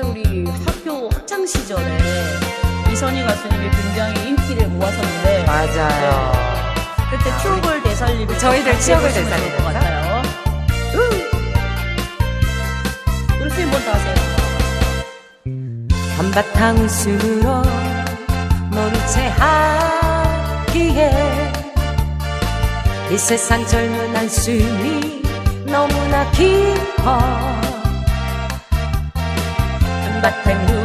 사실 우리 학교 학창 시절에 이선희 가수님이 굉장히 인기를 모았었는데 맞아요. 그때 추억을 되살리고 저희들 추억을 좋을 것? 같아요. 우리 선생님 먼저 하세요. 한바탕 웃음으로 모른 채 하기에 이 세상 젊은 한숨이 너무나 깊어 한바탕 눈물로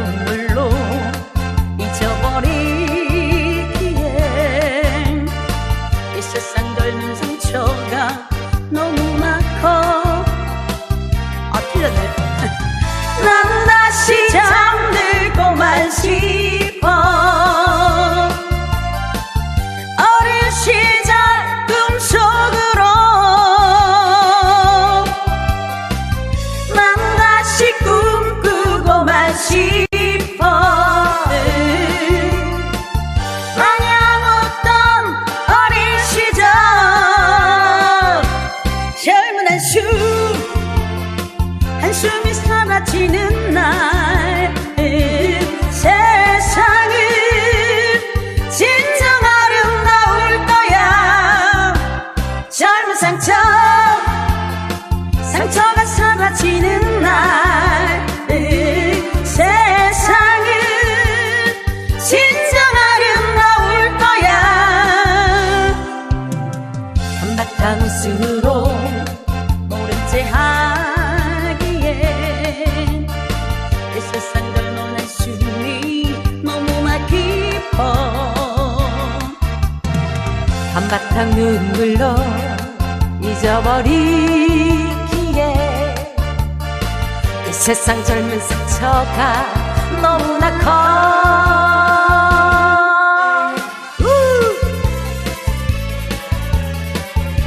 젊은 상처. 상처가 사라지는 날. 세상은 진정 아름다울 거야. 한바탕 웃음으로 한바탕 눈물로 잊어버리기에 이 세상 젊은 상처가 너무나 커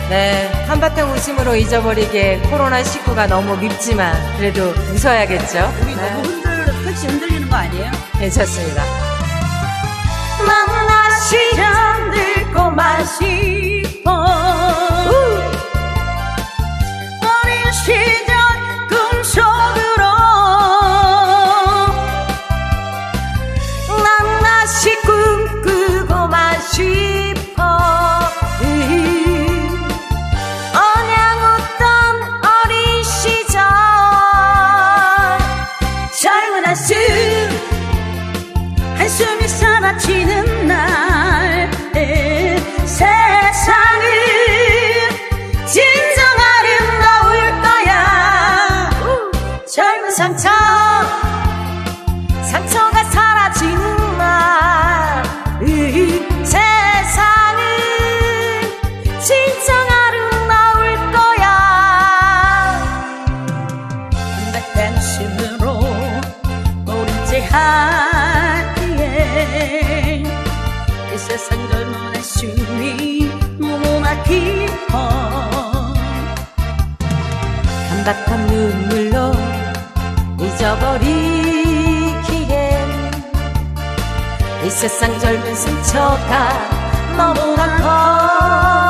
네, 한바탕 웃음으로 잊어버리기에 코로나19가 너무 밉지만 그래도 웃어야겠죠? 우리 너무 흔들 택시 흔들리는 거 아니에요? 괜찮습니다. 잠 상처. 상처가 사라지는 날 세상은 진정 아름다울 거야. 한바탕 숨으로 모른 채 하기에 이 세상 젊은 한숨이 너무나 깊어. 한바탕 눈물로 잊어버리기엔 이 세상 젊은 상처가 너무나 커